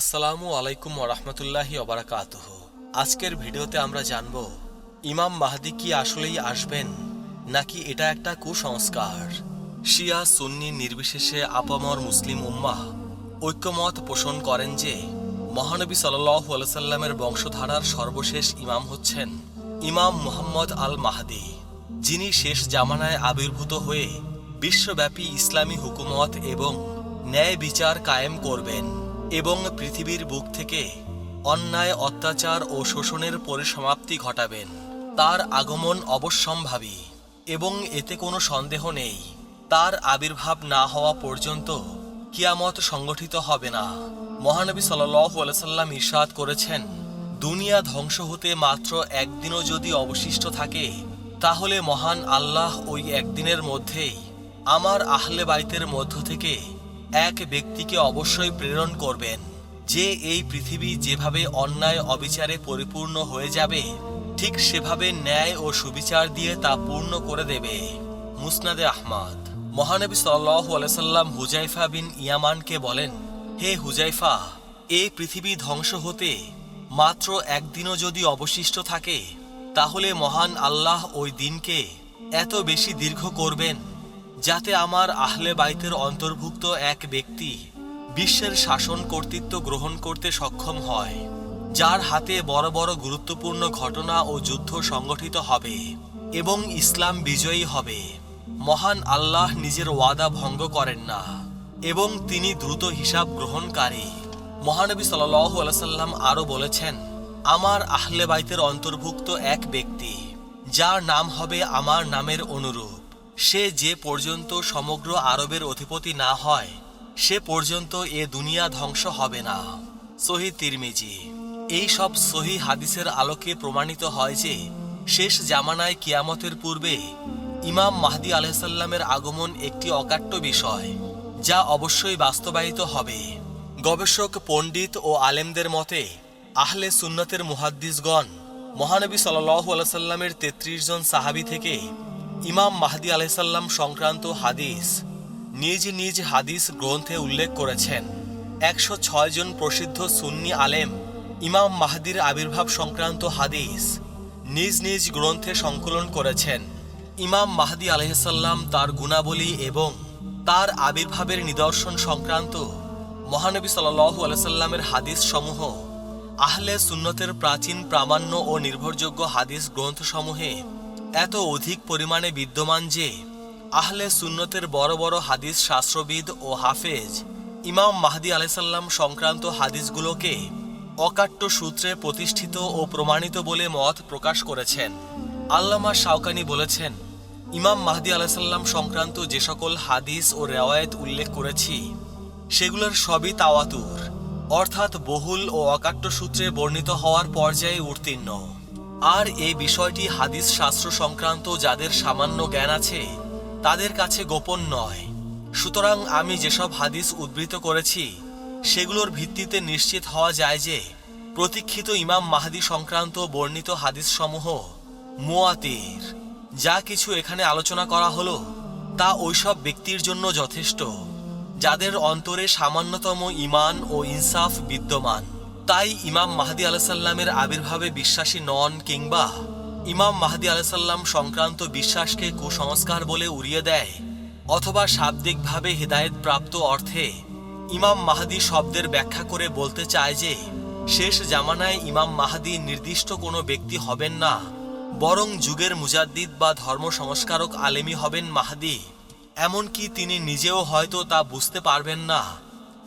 আসসালামু আলাইকুম ওরহমতুল্লাহি ওবরাকাতুহ আজকের ভিডিওতে আমরা জানব, ইমাম মাহদি কি আসলেই আসবেন নাকি এটা একটা কুসংস্কার? শিয়া সুন্নি নির্বিশেষে আপামর মুসলিম উম্মাহ ঐক্যমত পোষণ করেন যে, মহানবী সাল্লাহ আলসাল্লামের বংশধারার সর্বশেষ ইমাম হচ্ছেন ইমাম মুহাম্মদ আল মাহদি যিনি শেষ জামানায় আবির্ভূত হয়ে বিশ্বব্যাপী ইসলামী হুকুমত এবং ন্যায় বিচার কায়েম করবেন। এবং পৃথিবীর বুক থেকে অন্যায়, অত্যাচার ও শোষণের পরিসমাপ্তি ঘটাবেন। তার আগমন অবশ্যম্ভাবী এবং এতে কোনো সন্দেহ নেই। তার আবির্ভাব না হওয়া পর্যন্ত কিয়ামত সংগঠিত হবে না। মহানবী সাল্লাম ইরশাদ করেছেন, দুনিয়া ধ্বংস হতে মাত্র একদিনও যদি অবশিষ্ট থাকে, তাহলে মহান আল্লাহ ওই একদিনের মধ্যেই আমার আহলে বাইতের মধ্য থেকে এক ব্যক্তিকে অবশ্যই প্রেরণ করবেন। যে এই পৃথিবী যেভাবে অন্যায় অবিচারে পরিপূর্ণ হয়ে যাবে, ঠিক সেভাবে ন্যায় ও সুবিচার দিয়ে তা পূর্ণ করে দেবে। মুসনাদে আহমদ। মহানবী সাল্লাহ আলাইসাল্লাম হুজাইফা বিন ইয়ামানকে বলেন, হে হুজাইফা এই পৃথিবী ধ্বংস হতে মাত্র একদিনও যদি অবশিষ্ট থাকে, তাহলে মহান আল্লাহ ওই দিনকে এত বেশি দীর্ঘ করবেন। যাতে আমার আহলে বাইতের অন্তর্ভুক্ত এক ব্যক্তি বিশ্বের শাসন কর্তৃত্ব গ্রহণ করতে সক্ষম হয়, যার হাতে বড় বড় গুরুত্বপূর্ণ ঘটনা ও যুদ্ধ সংগঠিত হবে এবং ইসলাম বিজয়ী হবে। মহান আল্লাহ নিজের ওয়াদা ভঙ্গ করেন না এবং তিনি দ্রুত হিসাব গ্রহণকারী। মহানবী সাল্লাম আরও বলেছেন, আমার আহলে বাইতের অন্তর্ভুক্ত এক ব্যক্তি, যার নাম হবে আমার নামের অনুরূপ। সে যে পর্যন্ত সমগ্র আরবের অধিপতি না হয়, সে পর্যন্ত এ দুনিয়া ধ্বংস হবে না। সহি তিরমিজি। এই সব সহি হাদিসের আলোকে প্রমাণিত হয় যে, শেষ জামানায় কিয়ামতের পূর্বে ইমাম মাহদি আলাইসাল্লামের আগমন একটি অকাট্য বিষয়, যা অবশ্যই বাস্তবায়িত হবে। গবেষক, পণ্ডিত ও আলেমদের মতে, আহলে সুন্নতের মুহাদ্দিসগণ মহানবী সাল্লাহ আলাইসাল্লামের তেত্রিশ জন সাহাবি থেকে ইমাম মাহদি আলাইসাল্লাম সংক্রান্ত হাদিস নিজ নিজ হাদিস গ্রন্থে উল্লেখ করেছেন। একশো ছয় জন প্রসিদ্ধ সুন্নি আলেম ইমাম মাহদির আবির্ভাব সংক্রান্ত হাদিস নিজ নিজ গ্রন্থে সংকলন করেছেন। ইমাম মাহদি আলহিসাল্লাম তার গুণাবলী এবং তার আবির্ভাবের নিদর্শন সংক্রান্ত মহানবী সাল্লাহ আলাইসাল্লামের হাদিস সমূহ আহলে সুন্নতের প্রাচীন, প্রামাণ্য ও নির্ভরযোগ্য হাদিস গ্রন্থসমূহে এত অধিক পরিমাণে বিদ্যমান যে আহলে সুন্নতের বড় বড় হাদিস শাস্ত্রবিদ ও হাফেজ ইমাম মাহদি আলাইসাল্লাম সংক্রান্ত হাদিসগুলোকে অকাট্য সূত্রে প্রতিষ্ঠিত ও প্রমাণিত বলে মত প্রকাশ করেছেন। আল্লামা শাওকানি বলেছেন, ইমাম মাহদি আলাইসাল্লাম সংক্রান্ত যে সকল হাদিস ও রেওয়ায়ত উল্লেখ করেছি, সেগুলোর সবই তাওয়াতুর, অর্থাৎ বহুল ও অকাট্য সূত্রে বর্ণিত হওয়ার পর্যায়ে উত্তীর্ণ। আর এই বিষয়টি হাদিস শাস্ত্র সংক্রান্ত যাদের সামান্য জ্ঞান আছে, তাদের কাছে গোপন নয়। সুতরাং আমি যেসব হাদিস উদ্ধৃত করেছি, সেগুলোর ভিত্তিতে নিশ্চিত হওয়া যায় যে, প্রতীক্ষিত ইমাম মাহাদি সংক্রান্ত বর্ণিত হাদিস সমূহ মুয়াতির। যা কিছু এখানে আলোচনা করা হলো, তা ওইসব ব্যক্তির জন্য যথেষ্ট, যাদের অন্তরে সামান্যতম ইমান ও ইনসাফ বিদ্যমান। তাই ইমাম মাহাদি আলাইসাল্লামের আবির্ভাবে বিশ্বাসী নন কিংবা ইমাম মাহাদি আলাইসাল্লাম সংক্রান্ত বিশ্বাসকে কুসংস্কার বলে উড়িয়ে দেয় অথবা শাব্দিকভাবে হেদায়েত প্রাপ্ত অর্থে ইমাম মাহাদি শব্দের ব্যাখ্যা করে বলতে চায় যে, শেষ জামানায় ইমাম মাহাদি নির্দিষ্ট কোনো ব্যক্তি হবেন না, বরং যুগের মুজাদ্দিদ বা ধর্ম সংস্কারক আলেমী হবেন মাহাদি, এমনকি তিনি নিজেও হয়তো তা বুঝতে পারবেন না।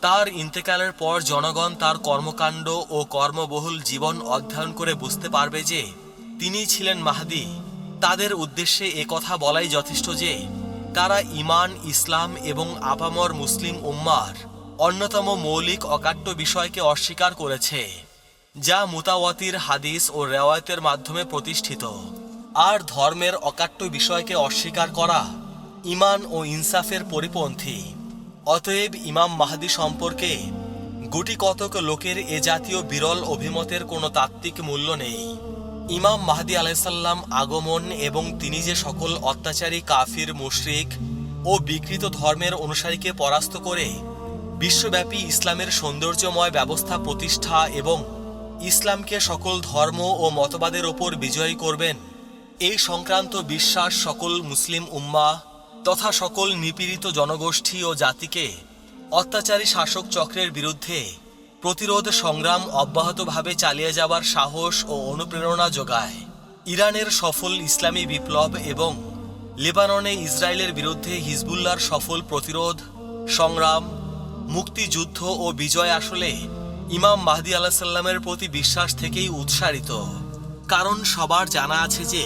তার ইন্তেকালের পর জনগণ তার কর্মকাণ্ড ও কর্মবহুল জীবন অধ্যয়ন করে বুঝতে পারবে যে তিনি ছিলেন মাহাদি। তাদের উদ্দেশ্যে এ কথা বলাই যথেষ্ট যে তারা ইমান ইসলাম এবং আপামর মুসলিম উম্মার অন্যতম মৌলিক অকাট্য বিষয়কে অস্বীকার করেছে, যা মুতাওয়াতির হাদিস ও রেওয়ায়তের মাধ্যমে প্রতিষ্ঠিত। আর ধর্মের অকাট্য বিষয়কে অস্বীকার করা ইমান ও ইনসাফের পরিপন্থী। অতএব ইমাম মাহাদি সম্পর্কে গুটি কতক লোকের এ জাতীয় বিরল অভিমতের কোনো তাত্ত্বিক মূল্য নেই। ইমাম মাহাদি আলাইসাল্লাম আগমন এবং তিনি যে সকল অত্যাচারী কাফির, মুশরিক ও বিকৃত ধর্মের অনুসারীকে পরাস্ত করে বিশ্বব্যাপী ইসলামের সৌন্দর্যময় ব্যবস্থা, প্রতিষ্ঠা এবং ইসলামকে সকল ধর্ম ও মতবাদের ওপর বিজয়ী করবেন, এই সংক্রান্ত বিশ্বাস সকল মুসলিম উম্মা তথা সকল নিপীড়িত জনগোষ্ঠী ও জাতিকে অত্যাচারী শাসক চক্রের বিরুদ্ধে প্রতিরোধ সংগ্রাম অব্যাহতভাবে চালিয়ে যাবার সাহস ও অনুপ্রেরণা যোগায়। ইরানের সফল ইসলামী বিপ্লব এবং লেবাননে ইসরায়েলের বিরুদ্ধে হিজবুল্লার সফল প্রতিরোধ, সংগ্রাম, মুক্তিযুদ্ধ ও বিজয় আসলে ইমাম মাহদি আলাহ সাল্লামের প্রতি বিশ্বাস থেকেই উৎসারিত। কারণ সবার জানা আছে যে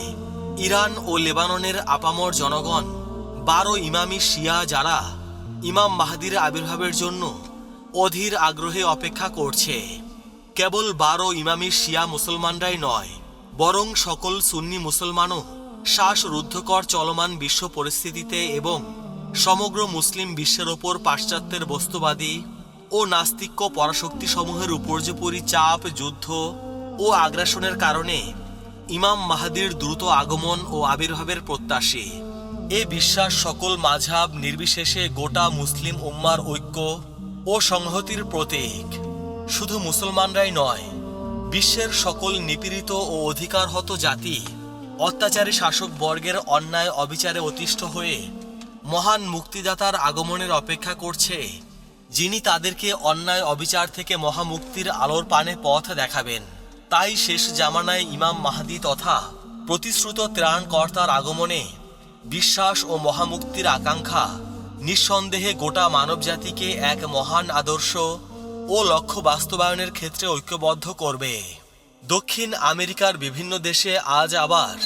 ইরান ও লেবাননের আপামর জনগণ বারো ইমামি শিয়া যারা ইমাম মাহাদির আবির্ভাবের জন্য অধীর আগ্রহে অপেক্ষা করছে। কেবল বারো ইমামি শিয়া মুসলমানরাই নয়, বরং সকল সুন্নি মুসলমানও শ্বাসরুদ্ধকর চলমান বিশ্ব পরিস্থিতিতে এবং সমগ্র মুসলিম বিশ্বের ওপর পাশ্চাত্যের বস্তুবাদী ও নাস্তিক্য পরাশক্তি সমূহের উপর্যুপরি চাপ, যুদ্ধ ও আগ্রাসনের কারণে ইমাম মাহাদির দ্রুত আগমন ও আবির্ভাবের প্রত্যাশী। এ বিশ্বাস সকল মাঝাব নির্বিশেষে গোটা মুসলিম উম্মার ঐক্য ও সংহতির প্রতীক। শুধু মুসলমানরাই নয়, বিশ্বের সকল নিপীড়িত ও অধিকারহত জাতি অত্যাচারী শাসক বর্গের অন্যায় অবিচারে অতিষ্ঠ হয়ে মহান মুক্তিদাতার আগমনের অপেক্ষা করছে, যিনি তাদেরকে অন্যায় অবিচার থেকে মহামুক্তির আলোর পানে পথ দেখাবেন। তাই শেষ জামানায় ইমাম মাহাদি তথা প্রতিশ্রুত ত্রাণকর্তার আগমনে বিশ্বাস ও মহামুক্তির আকাঙ্ক্ষা, নিঃসন্দেহে গোটা মানবজাতিকে এক মহান আদর্শ ও লক্ষ্য বাস্তবায়নের ক্ষেত্রে ঐক্যবদ্ধ করবে। দক্ষিণ আমেরিকার বিভিন্ন দেশে আজ আবার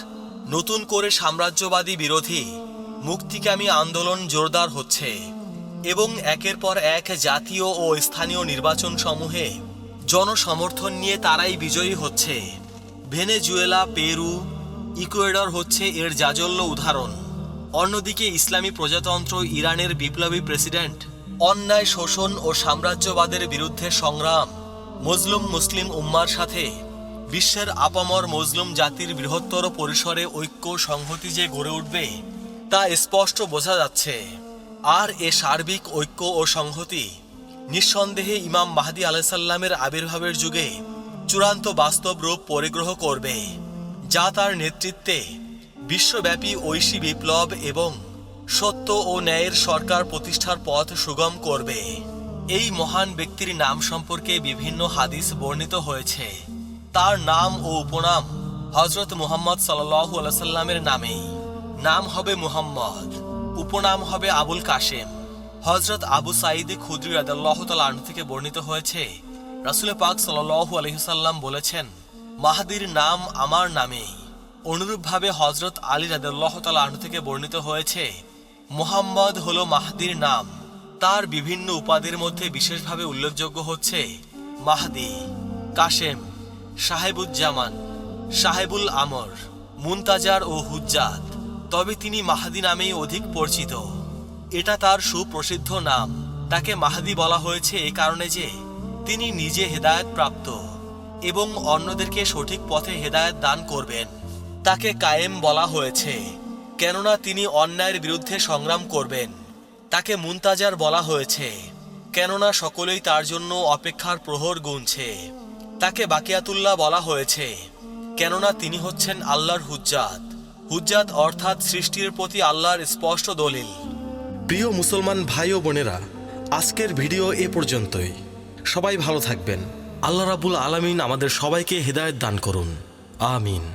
নতুন করে সাম্রাজ্যবাদী বিরোধী, মুক্তিকামী আন্দোলন জোরদার হচ্ছে এবং একের পর এক জাতীয় ও স্থানীয় নির্বাচন সমূহে জনসমর্থন নিয়ে তারাই বিজয়ী হচ্ছে। ভেনেজুয়েলা, পেরু, ইকুয়েডর হচ্ছে এর জাজল্য উদাহরণ। অন্যদিকে ইসলামী প্রজাতন্ত্র ইরানের বিপ্লবী প্রেসিডেন্ট, অন্যায় শোষণ ও সাম্রাজ্যবাদের বিরুদ্ধে সংগ্রাম মজলুম মুসলিম উম্মার সাথে বিশ্বের আপামর মজলুম জাতির বৃহত্তর পরিসরে ঐক্য সংহতি যে গড়ে উঠবে, তা স্পষ্ট বোঝা যাচ্ছে। আর এ সার্বিক ঐক্য ও সংহতি নিঃসন্দেহে ইমাম মাহদি আলাইসাল্লামের আবির্ভাবের যুগে চূড়ান্ত বাস্তব রূপ পরিগ্রহ করবে, যা তার নেতৃত্বে বিশ্বব্যাপী ঐশী বিপ্লব এবং সত্য ও ন্যায়ের সরকার প্রতিষ্ঠার পথ সুগম করবে। এই মহান ব্যক্তির নাম সম্পর্কে বিভিন্ন হাদিস বর্ণিত হয়েছে। তার নাম ও উপনাম হজরত মুহাম্মদ আলাইসাল্লামের নামেই। নাম হবে মুহাম্মদ, উপনাম হবে আবুল কাশেম। হজরত আবু সাইদ খুদ্রি রাদাল্লাহ তালন থেকে বর্ণিত হয়েছে, রাসুল পাক সাল্লাহ আলহিসাল্লাম বলেছেন, মাহাদির নাম আমার নামেই। অনুরূপভাবে হজরত আলী রাদাল্লাহ থেকে বর্ণিত হয়েছে, মোহাম্মদ হলো মাহাদির নাম। তার বিভিন্ন উপাধির মধ্যে বিশেষভাবে উল্লেখযোগ্য হচ্ছে মাহাদি, কাশেম, সাহেবুজ্জামান, সাহেবুল আমর, মুনতাজার ও হুজ্জাত। তবে তিনি মাহাদি নামেই অধিক পরিচিত। এটা তার সুপ্রসিদ্ধ নাম। তাকে মাহাদি বলা হয়েছে এ কারণে যে তিনি নিজে হেদায়েত প্রাপ্ত এবং অন্যদেরকে সঠিক পথে হেদায়েত দান করবেন। তাকে কায়েম বলা হয়েছে, কেননা তিনি অন্যায়ের বিরুদ্ধে সংগ্রাম করবেন। তাকে মুনতাজার বলা হয়েছে, কেননা সকলেই তার জন্য অপেক্ষার প্রহর গুনছে। তাকে বাকিয়াতুল্লাহ বলা হয়েছে, কেননা তিনি হচ্ছেন আল্লাহর হুজ্জাত। হুজ্জাত অর্থাৎ সৃষ্টির প্রতি আল্লাহর স্পষ্ট দলিল। প্রিয় মুসলমান ভাই ও বোনেরা, আজকের ভিডিও এ পর্যন্তই। সবাই ভালো থাকবেন। আল্লাহ রাবুল আলামিন আমাদের সবাইকে হেদায়েত দান করুন। আমিন।